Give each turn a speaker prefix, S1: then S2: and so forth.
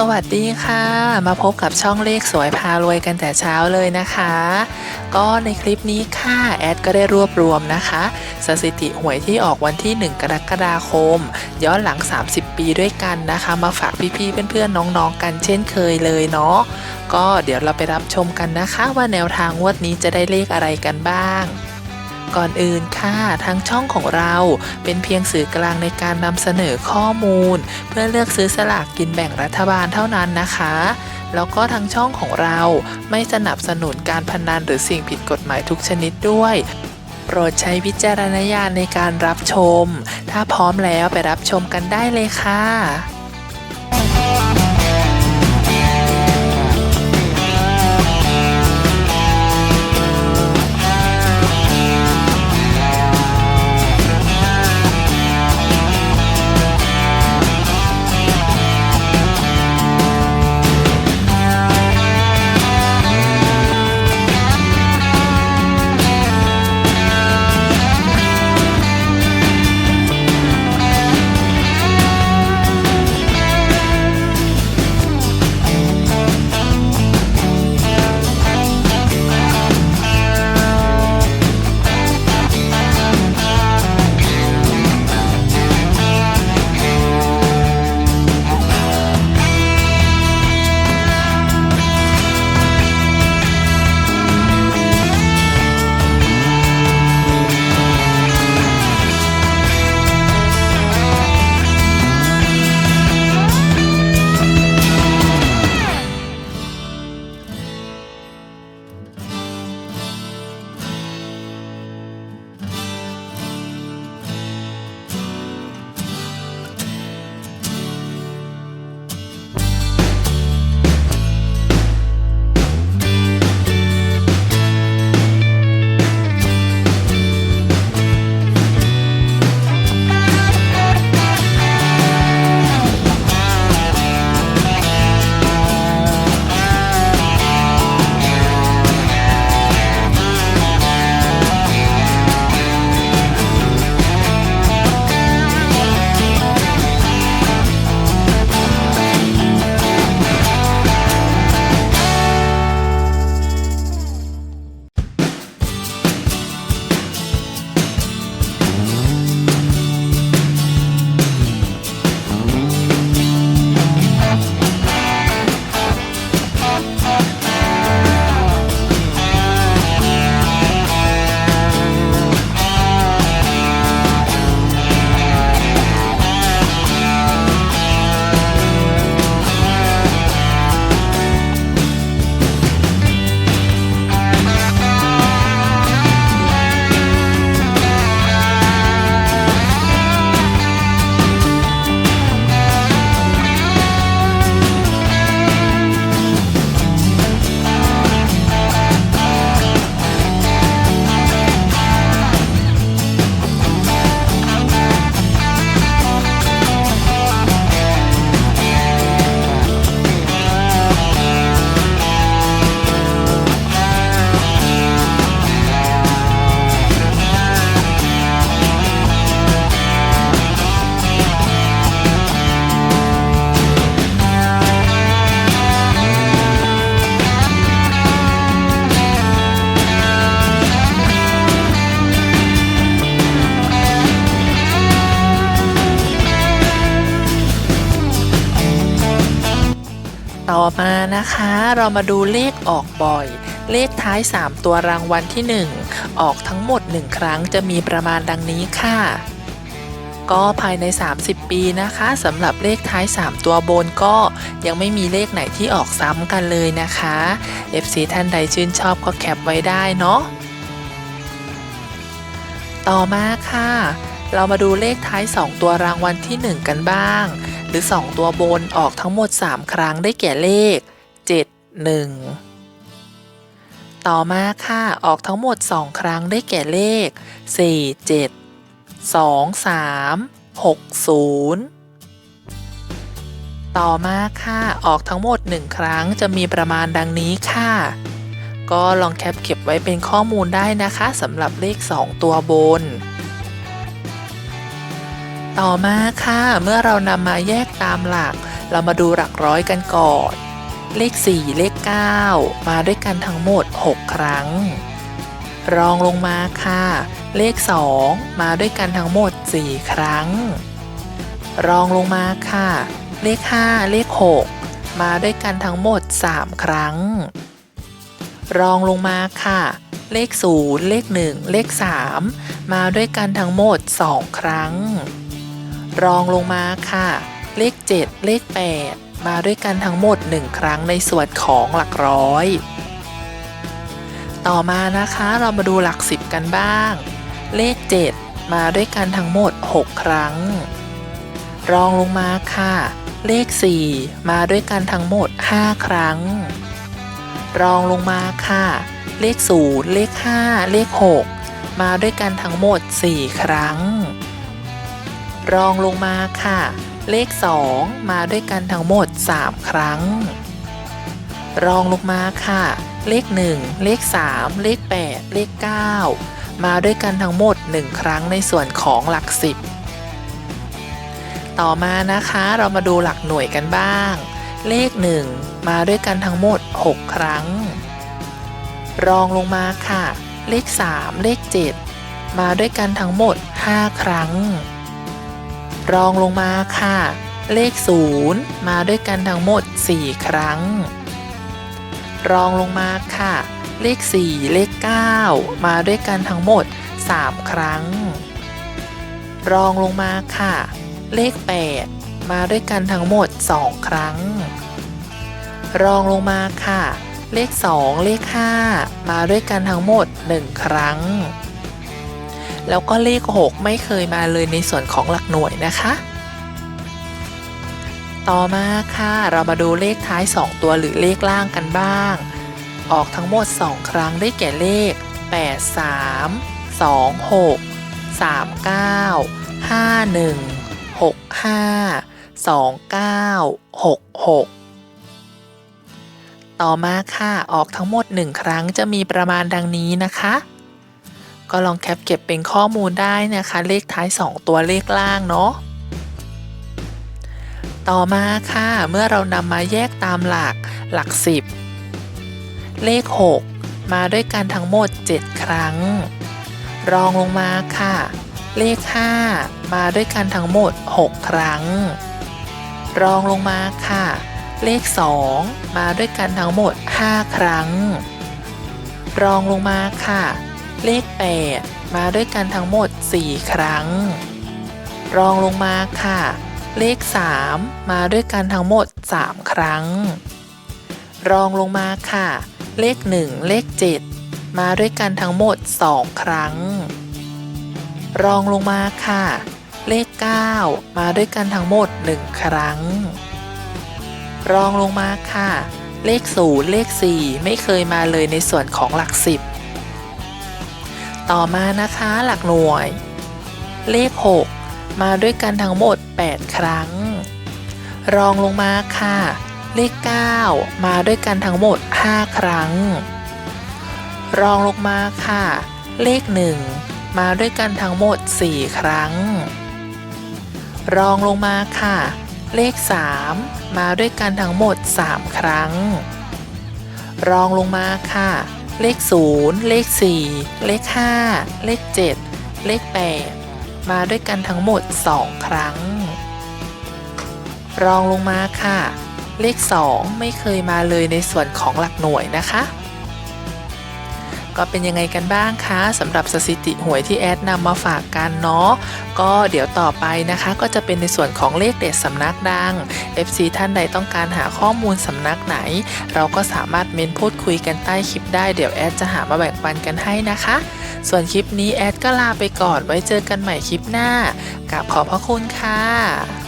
S1: สวัสดีค่ะ มาพบกับช่องเลขสวยพารวยกันแต่เช้าเลยนะคะ ก็ในคลิปนี้ค่ะแอดก็ได้รวบรวมนะคะ สถิติหวยที่ออกวันที่ 1 กรกฎาคม ย้อนหลัง 30 ปีด้วยกันนะคะ มาฝากพี่ๆเพื่อนๆน้องๆกันเช่นเคยเลยเนาะก็เดี๋ยวเราไปรับชมกันนะคะ ว่าแนวทางงวดนี้จะได้เลขอะไรกันบ้าง ก่อนอื่นค่ะทางช่องของเราเป็นเพียงสื่อกลางในการนำเสนอข้อมูล เพื่อเลือกซื้อสลากกินแบ่งรัฐบาลเท่านั้นนะคะ แล้วก็ทางช่องของเราไม่สนับสนุนการพนันหรือสิ่งผิดกฎหมายทุกชนิดด้วย โปรดใช้วิจารณญาณในการรับชม ถ้าพร้อมแล้วไปรับชมกันได้เลยค่ะ มานะคะ เรามาดูเลขออกบ่อย เลขท้าย 3 ตัวรางวัลที่ 1 ออกทั้งหมด 1 ครั้งจะมีประมาณดังนี้ค่ะ ก็ภายใน 30 ปีนะคะสำหรับเลขท้าย 3 ตัวบนก็ยังไม่มีเลขไหนที่ออกซ้ำกันเลยนะคะ FC ท่านใดชื่นชอบก็แคปไว้ได้เนาะต่อมาค่ะ เรามาดูเลขท้าย 2 ตัวรางวัลที่ 1 กันบ้าง หรือ 2 ตัวบนออกทั้งหมด 3 ครั้งได้แก่เลข 7 1 ต่อมาค่ะออกทั้งหมด 2 ครั้งได้แก่เลข 4 7 2 3 6 0 ต่อมาค่ะออกทั้งหมด 1 ครั้งจะมีประมาณดังนี้ค่ะ ก็ลองแคปเก็บไว้เป็นข้อมูลได้นะคะสำหรับเลข 2 ตัวบน ต่อมาค่ะ เมื่อเรานำมาแยกตามหลัก เรามาดูหลักร้อยกันก่อน เลข 4 เลข 9 มาด้วยกันทั้งหมด 6 ครั้ง รองลงมาค่ะ เลข 2 มาด้วยกันทั้งหมด 4 ครั้ง รองลงมาค่ะ เลข 5 เลข 6 มาด้วยกันทั้งหมด 3 ครั้ง รองลงมาค่ะ เลข 0 เลข 1 เลข 3 มาด้วยกันทั้งหมด 2 ครั้ง รองลงมาค่ะ เลข 7 เลข 8 มาด้วยกันทั้งหมด 1 ครั้งในส่วนของหลักร้อย ต่อมานะคะเรามาดูหลัก 10 กันบ้าง เลข 7 มาด้วยกันทั้งหมด 6 ครั้ง รองลงมาค่ะ เลข 4 มาด้วยกันทั้งหมด 5 ครั้ง รองลงมาค่ะ เลข 0 เลข 5 เลข 6 มาด้วยกันทั้งหมด 4 ครั้ง รองลงมาค่ะ เลข 2 มาด้วยกันทั้งหมด 3 ครั้ง รองลงมาค่ะ เลข 1 เลข 3 เลข 8 เลข 9 มาด้วยกันทั้งหมด 1 ครั้งในส่วนของหลัก 10 ต่อมานะคะเรามาดูหลักหน่วยกันบ้าง เลข 1 มาด้วยกันทั้งหมด 6 ครั้ง รองลงมาค่ะ เลข 3 เลข 7 มาด้วยกันทั้งหมด 5 ครั้ง รองลงมาค่ะ เลข 0 มาด้วยกันทั้งหมด 4 ครั้ง รองลงมาค่ะ เลข 4 เลข 9 มาด้วยกันทั้งหมด 3 ครั้ง รองลงมาค่ะ เลข 8 มาด้วยกันทั้งหมด 2 ครั้ง รองลงมาค่ะ เลข 2 เลข 5 มาด้วยกันทั้งหมด 1 ครั้ง แล้วก็เลข 6 ไม่เคยมาเลยในส่วนของหลักหน่วยนะคะ ต่อมาค่ะ เรามาดูเลขท้าย 2 ตัวหรือเลขล่างกันบ้าง ออกทั้งหมด 2 ครั้งได้แก่เลข 8 3 2 6 3 9 5 1 6 5 2 9 6 6ต่อมาค่ะ ออกทั้งหมด 1 ครั้งจะมีประมาณดังนี้นะคะ ก็ลองแคปเก็บเป็นข้อมูลได้นะคะ เลขท้าย 2 ตัวเลขล่างเนาะต่อมาค่ะเมื่อเรานำมาแยกตามหลักหลัก 10 เลข 6 มาด้วยกันทั้งหมด 7 ครั้ง รองลงมาค่ะ เลข 5 มาด้วยกันทั้งหมด 6 ครั้ง รองลงมาค่ะ เลข 2 มาด้วยกันทั้งหมด 5 ครั้ง รองลงมาค่ะ เลข 8 มาด้วยกันทั้งหมด 4 ครั้ง รองลงมาค่ะ เลข 3 มาด้วยกันทั้งหมด 3 ครั้ง รองลงมาค่ะ เลข 1 เลข 7 มาด้วยกันทั้งหมด 2 ครั้ง รองลงมาค่ะ เลข 9 มาด้วยกันทั้งหมด 1 ครั้ง รองลงมาค่ะ เลข 0 เลข 4 ไม่เคยมาเลยในส่วนของหลัก 10 ต่อมานะคะหลักหน่วย เลข 6 มาด้วยกันทั้งหมด 8 ครั้ง รองลงมาค่ะ เลข 9 มาด้วยกันทั้งหมด 5 ครั้ง รองลงมาค่ะ เลข 1 มาด้วยกันทั้งหมด 4 ครั้ง รองลงมาค่ะ เลข 3 มาด้วยกันทั้งหมด 3 ครั้ง รองลงมาค่ะ เลข 0 เลข 4 เลข 5 เลข 7 เลข 8 มาด้วยกันทั้งหมด 2 ครั้ง รองลงมาค่ะ เลข 2 ไม่เคยมาเลยในส่วนของหลักหน่วยนะคะ ก็เป็นยังไงกันบ้างคะสำหรับสถิติหวยที่แอดนำมาฝากกันเนาะก็เดี๋ยวต่อไปนะคะก็จะเป็นในส่วนของเลขเด็ดสำนักดัง FC ท่านใดต้องการหาข้อมูลสำนักไหน เราก็สามารถเมนพูดคุยกันใต้คลิปได้เดี๋ยวแอดจะหามาแบ่งปันกันให้นะคะ ส่วนคลิปนี้แอดก็ลาไปก่อนไว้เจอกันใหม่คลิปหน้ากับขอบพระคุณค่ะ